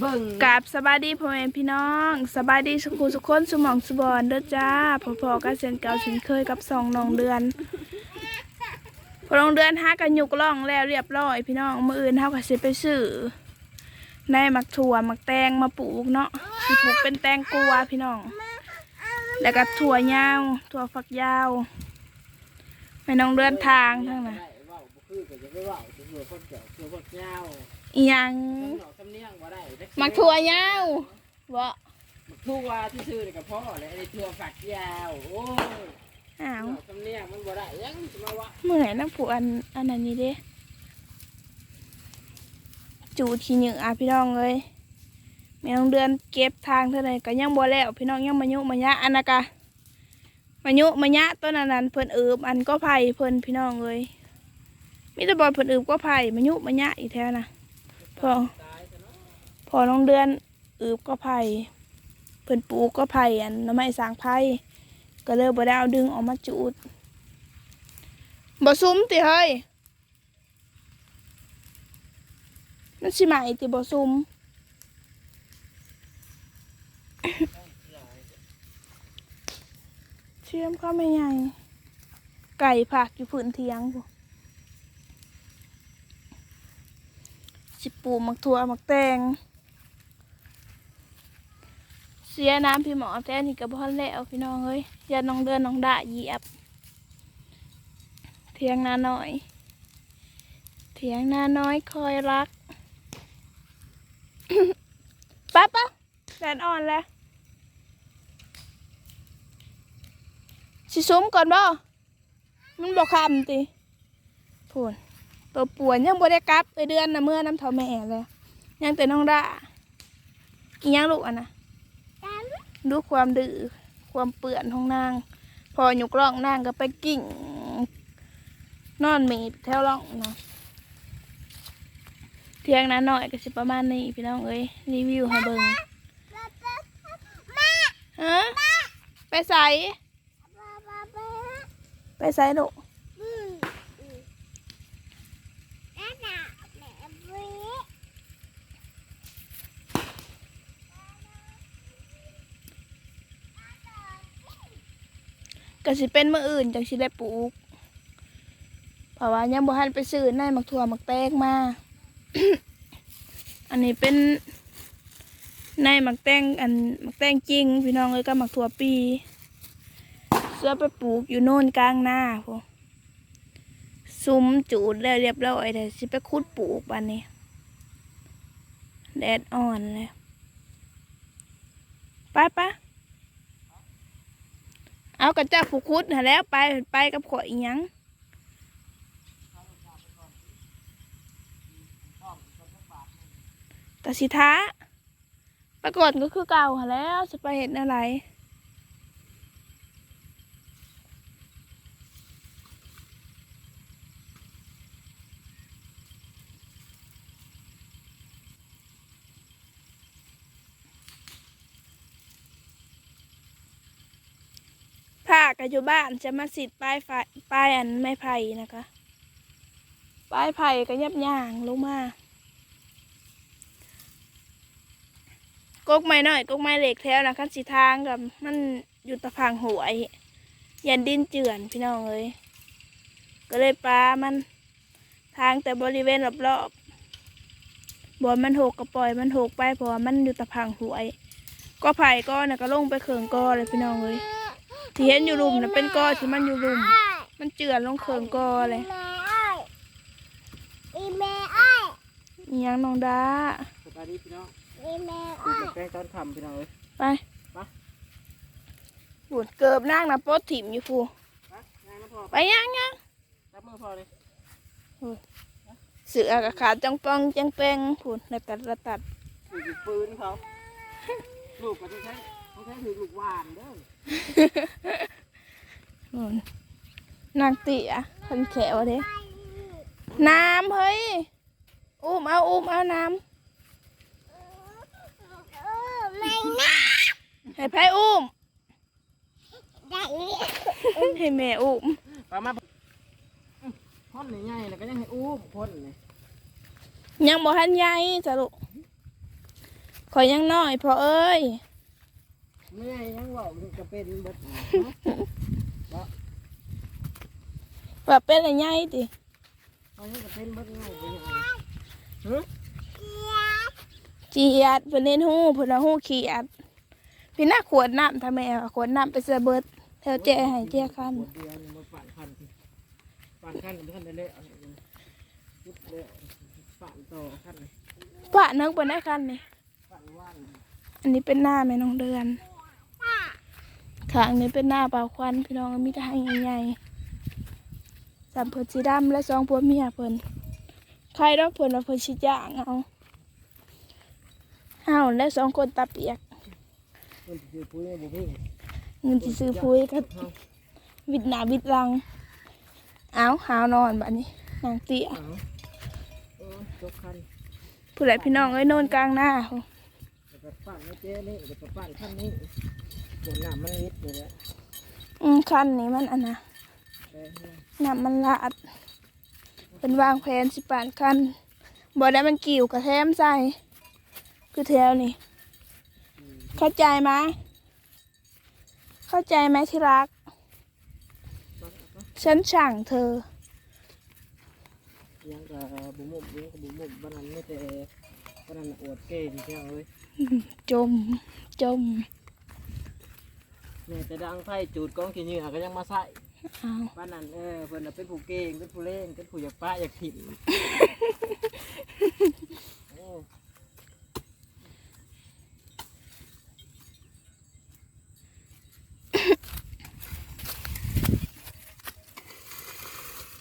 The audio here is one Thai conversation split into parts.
เบิ่งกับสบายดีพ่อแม่พี่น้องสบายดีสุขุสุขคนสมองสุบอนเด้อจ้าพอๆกันเช่นเก่าเช่นเคยกับสองน้องเดือนพอน้องเดือนหากันยุกล่องแล้วเรียบร้อย พี่น้องมืออื่นเฮาก็สิไปซื้อในมักถั่วมักแตงมาปลูกเนาะสิปลูกเป็นแตงกัวพี่น้อง แล้วก็ถั่วยาวถั่วฝักยาวให้น้องเดือนทางทั้งนั้น ได้เว้าบ่คือก็จะไปเว้าสิเผื่อคนเจ้าเผื่อคนยา อีหยังหนอกสำเนียงบ่ได้เด็กมักถั่วยาวบ่มักทั่วที่ซื้อนี่ก็พอแล้วไอ้ทั่วฝักยาวโอ้ยอ้าวหนอกสำเนียงมันบ่ได้ยังสิมาว่าเมื่อไหร่นักผูกอันอันนั้นนี้เด้จูดขี้เหนือพี่น้องเลยแม่น้องเดือนเก็บทางเท่าไหร่ก็ยังบ่แล้วพี่น้องยังมายุมายะอันนะกะมายุมายะต้นอันนั้นเพิ่นเอิบอันก็ไผ่เพิ่นพี่น้องเลยมีแต่บอลเพิ่นเอิบก็ไผ่มายุมายะอีกแท้นะ พอพอน้องเดือนอิบก็ไผ่เพิ่นปูก็ไผ่อันน้ำไม้สางไผ่ก็เลยบ่ได้เอาดึงออกมาจูดบ่ซุ้มติเฮ้ยมันสิมาอีติบ่ซุ้มเชื่อมเข้าไม่ใหญ่ไก่ผักอยู่พื้นเทียงพู สิปูมักถั่วมักแตง เสียน้ำพี่หมอแต่นี่ก็บ่ทันแล้วพี่น้องเอ้ยอย่าน้องเดินน้องด่าเหยียบ เทียงนาน้อยเถียงนาน้อยคอยรักป๊าป๊าแดดอ่อนแล้วสิซุ้มก่อนบ่ มันบอกคำติพูน ตัวป่วนยังบ่ได้กลับไปเดือนนะเมื่อน้ำเท่าแม่เลยยังแต่น้องด่าอียังลูกอะนะดูความดื้อความเปื่อนของนาง พอหยุกร่องนางก็ไปกิ่ง นอนเมดแถวร่องเนาะเที่ยงนั้นหน่อยก็สิประมาณนี้พี่น้องเอ้ยรีวิวให้เบิ่งฮะไปใส่ไปใส่ลูก ก็สิเป็นมืออื่นจังสิได้ปลูกเพราะว่ายังบ่ทันไปซื้อในมักถั่วมักแตงมา อันนี้เป็นในมักแตงอันมักแตงจริง พี่น้องเลยก็มักถั่วปีเสื้อไปปลูกอยู่โน่นกลางหน้าพวกซุ้มจูดแล้วเรียบร้อยเดี๋ยวสิไปคุดปลูกบันนี้แดดอ่อนเลยไปปะ เอากระจ้าผูกคุดหาแล้วไปไปกับขวอีหยังแต่สิท้าปรากฏก็คือเก่าหั่นแล้วจะไปเห็นอะไร ผ้า กับอยู่บ้านจะมาสิดป้ายไฟป้ายอันไม้ไผ่นะคะป้ายไผ่ก็ยับย่างลงมากกไม้น้อยกกไม้เหล็กแถวนะคันสีทางกับมันอยู่ตะพังหวยยันดินเจือนพี่น้องเลยก็เลยปลามันทางแต่บริเวณรอบๆบ่มันหกก็ปล่อยมันหกไปเพราะมันอยู่ตะพังหวยก็ไผ่ก้อนน่ะก็ลงไปเขิงกอเลยพี่น้องเลย ที่เห็นอยู่รุมน่ะเป็นกอที่มันอยู่รุม มันเจือนลงเขิงกอเลยอีแม่อ้อยอิหยังน้องดาสบายดีพี่น้องอีแม่ปลูอ้กอยแป้งตอนค่ำพี่น้องเอ้ยไปไปบุดเกิบนางนะโป๊ดถิ่มอยู่ฟูไปงานมาพอไปยังยังจับมือพอเลยเสือกับขาจังปองจังแปงพูดแล้วตัดแล้วตัดถือลูกปืนเขาลูกก็ต้องใช้ต้องใช้ถือลูกหวานเด้ออืม นางเตี๋ยคนแขวเด้น้ำเฮ้ย อุ้มเอาอุ้มเอาน้ไม่น่าำให้ไพ่อุ้มได้ให้แม่อุ้มปลามาพ่นใหญ่ๆแล้วก็ยังให้อู้พ่นเลยยังบ่ทันใหญ่จ้ะลูกอยังน้อยพอเอ้ย ไม่ใช่ยังว่ามันจะเป็นเบิดว่าเป็นอะไรใหญ่ติอันนี้จะเป็นเบิดง่ายไปยังไงเจียดเพิ่นเล่นหู้เพิ่นเอาหู้ขี้อัดพี่น่าขวดน้ำทำไมอะขวดน้ำไปเสยเบิดแถวแจ้ให้แจ้คันขวดเดียวนี่มันปั่นคันสิปั่นคันมันคันได้เละเอาเนี่ยยุบเละปั่นต่อคันเลยปะนึกเพิ่นได้คันนี่ปั่นว่าน อันนี้เป็นหน้าแม่น้องเดือน ข้างนี้เป็นหน้าเปล่าควันพี่น้องมีทางใหญ่ๆสามเพิ่นสีดำและสองผัวเมียเพิ่นใครดอกเพิ่นว่าเพิ่นสิจ้างเอาเฮาและสองคนตาเปียกมันจะปุ๋ยบุ้งเงินสิซื้อปุ๋ยก็วิดหนาวิดลังเอาหาวนอนแบัดนี้นางเตี้ยผู้ใดพี่น้องเอ้ยนอนกลางหน้าเขา แล้วก็ปั่นไอ้เจ๊นี่แล้วก็ปั่นคันนี้บนน้ำมันนิดอยู่แล้วอืมคันนี้มันอันนะแต่เนี่ยน้ำมันลาดเป็นวางแผนสิปานคันบ่ได้มันกิ่วกระแทมใส่คือแถวนี่ เข้าใจไหมเข้าใจไหมที่รักปั่นเอาปะฉันสั่งเธอยังกับบุ้มบุ้มยังกับบุ้มบุ้มบ้านนั้นไม่แต่บ้านนั้นอวดเก่งเจ้าเอ้ยจมจม เนี่ยจะดังไฟจูดกองขี้เหงื่อก็ยังมาใส่เอาบ้านนั้นเออเพิ่นน่ะเป็นผู้เก่งเป็นผู้เล่นเป็นผู้อยากป้าอยากถิ่มโอ้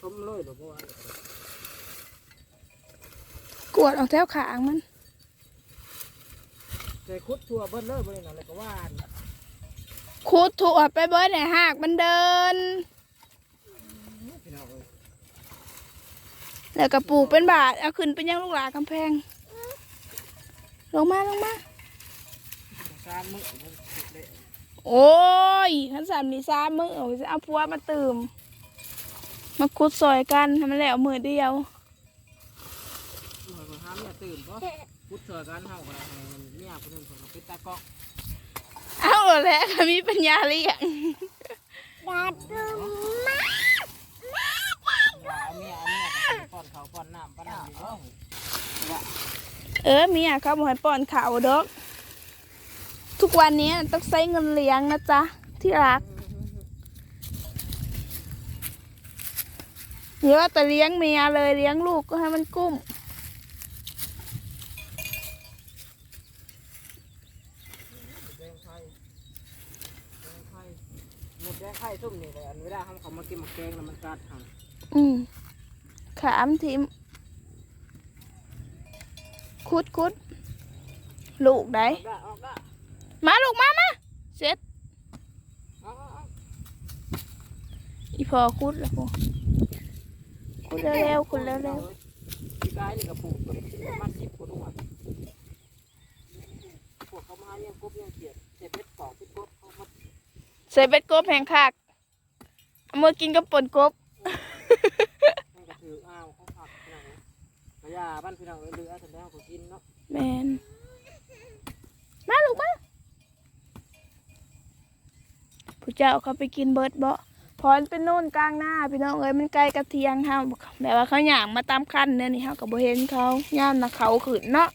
ชมเลยหรอพ่อกวดออกแถวขางมันใจคุดทั่วเบิ้ลเลยเบิ้ลนั่นเลยก็ว่าน คูดถูกไปเบิร์ดไหนหากมันเดิน แล้วก็ปลูกเป็นบาทเอาขึ้นเป็นยังลูกหลากำแพง ลงมาลงมา โอ้ยขันสามนี่สามมือเอาเอาพัวมาตื่ม มาคุดซอยกันทำมันแล้วมือเดียวมือก็ห้ามเนี่ยตื่นเพราะพุทธเสอกันเฮาก็ได้เนี่ยคนหนึงเขาก็เป็นตากอก เอาแล้วมีปัญญาเลี้ยงดาดูมาเอาเมียเอาเมียก็ป้อนข้าวป้อนน้ำป้อนน้ำอยู่เนาเออเมียเขาบอกให้ป้อนข่าวดอกทุกวันนี้ต้องใช้เงินเลี้ยงนะจ๊ะ ที่รักเยอะแต่เลี้ยงเมียเลยเลี้ยงลูกก็ให้มันกุ้ม แดงไข่แดงไข่หมดแดง ไข่ซุ่มนี่เลยอันเวลาเขาเขามากินหมกแกงแล้วมันกัดหันอืมขามทิมคุดคุดลูกได้ออกได้ออกได้มาลูกมามาเสร็จเอาเอาเอาอีพอคุดแล้วพอคุดเร็วๆคุดเร็วพี่กายนี่ก็ปลูกมาณสิบกว่าตัวพวกเขามาเลี้ยกบเลี้ยงเขียดเจ็บเป็ดปอกเป็ดกบเขามาๆ ใส่เบ็ดกบแพงคักเอามื่อกินกับป่นกบให้กระถืออ้าวเขาผักพี่น้องเอ้ยกระยาบ้านพี่น้องเอ้ยเรือสันแล้วก็กินเนาะแมนมาลูกมาผู้เจ้าเขาไปกินเบิร์ดบ่พรเป็นโน่นกลางหน้าพี่น้องเอ้ยมันใกล้กระเทียงเฮาแบบว่าเขาหย่างมาตามคันเนี่ยนี่เฮาก็บ่เห็นเขาย่ามนะเขาขืนเนาะ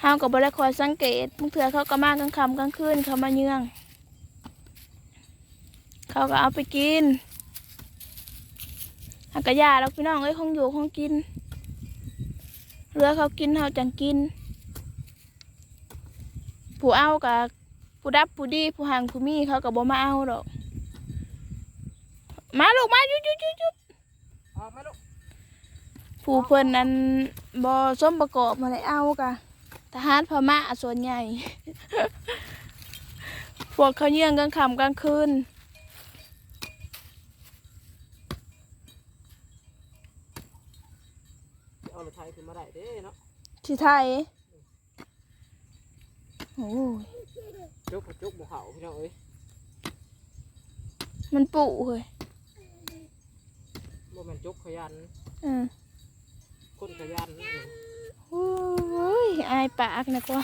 เฮาก็บ่ได้คอยสังเกตบางเทื่อเขาก็มากลางค่ำกลางคืนเขามาเยือง เขาก็เอาไปกินหากกะยาแล้วพี่น้องเอ้ยคงอยู่คงกินเรือเขากินเขาจังกิน ผู้เอากับผู้ดับผู้ดีผู้หังผู้มีเขากับบ่มาเอาดอก มาลูกมาหยุดหยุดหยุดหยุดออกไหมลูกผู้เพิ่นนั้นบ่สมประกอบมาเลยเอากะทหารพม่าส่วนใหญ่ พวกเขาเยื่องกลางค่ำกลางคืน เอารถไทยขึ้นมาได้เด้เนาะที่ไทยโอ้ยจุกกับจุกบุเขาพี่น้องเอ้ยมันปุเฮ้ยบ่แม่นจุกขยันเออคนขยันเออโโอ้ยอายปากนะกว่า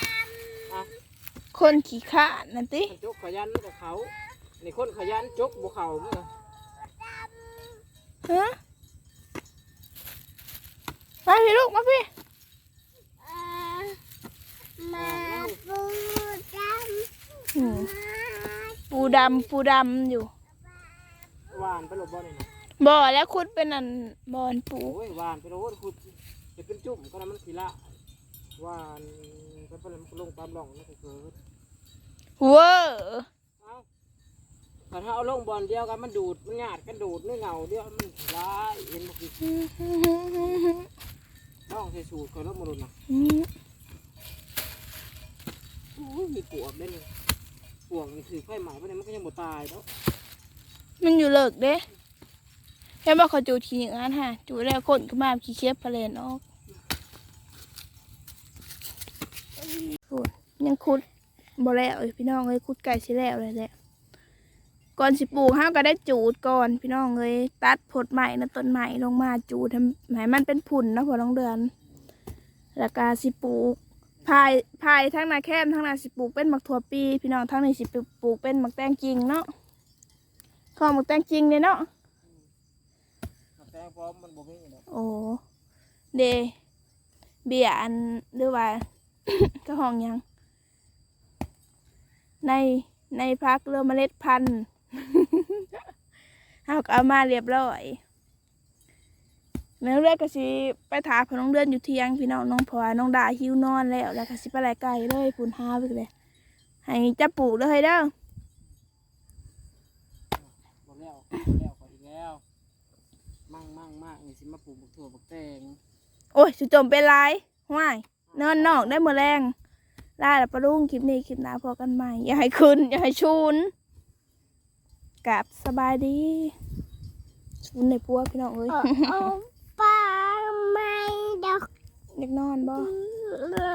อะคนขี้ขลาดนั่นติมันจกขยันกับเขาในคนขยันจกบุเขาเมื่อฮะ มาพี่ลูกมาพี่เอ่อมาปูดอืมำปูดำปูดำอยู่หวานไปหลบบ่อนี่นะบ่อแล้วคุดเป็นอันบอนปู โอ้ยหวานไปโลดคุณจะเป็นจุ่มก็น้ำมันสีละหวานไปไปแล้วมันก็ลงตามหล่องนั่นก็คือเวอร์ เอาถ้าเอาลงบอลเดียวกันมันดูดมันหยาดกันดูดเนื้อเงาเดียวมันร้ายเห็นบอกดิต้องใส่สูตรคอยลบมาดุนะโอ้ยมีปวกได้นปวกนี่ถือไฟใหม่ไปเนี่ยมันก็ยังบ่ตายเนาะมันอยู่เลิกเด้แค่บอกเขาจูทีอย่างนั้นฮะจูแล้วคนก็มาขี้เคียบพะเลนออกยังคุดบ่แล้วพี่น้องเอ้ยคุดไก่สิแล้วเลยแหละ ก่อนสิปลูกห้าก็ได้จูดก่อน พี่น้องเอ้ยตัดผลใหม่นะต้นใหม่ลงมาจูดทำให้มันเป็นผุ่นนะพอน้องเดือน แล้วก็สิปลูกพายพายทั้งนาแคมทั้งนาสิปลูกเป็นมักถั่วปี พี่น้องทั้งนี้สิปลูกเป็นมักแตงจริงเนาะข้อมักแตงจริงเนี่ยเนาะแต่พร้อมมันบ่มีเนาะโอ้เดเบียร์อันหรือว่าก็ห้องหยัง ในในพักเรือเมล็ดพันธุ์ เอาก็เอามาเรียบร้อยแม่น้องเลือดก็สิไปถาพอน้องเดือนอยู่เที่ยงพี่น้องน้องเพราะว่าน้องดาหิวนอนแล้วแล้วก็สิไปไล่ไก่เลยปุ่นหาไปเลย ให้จะปลูกเลยเด้อบ่แล้วบ่แล้วก็อีกแล้ว มั่งมั่งมากนี่สิมาปลูกบักถั่วบักแตงโอ้ยสุจมเป็นไรห่วยนอนนอกได้เมื่อแรงลาแล้วปะลุงคลิปนี้คลิปหน้าพอกันใหม่อย่าให้คืนอย่าให้ชูน กับสบายดีชูนในปัวพี่น้องเอ้ยโอ้ปลาไม่ดอกเด็กนอนบ่เลือ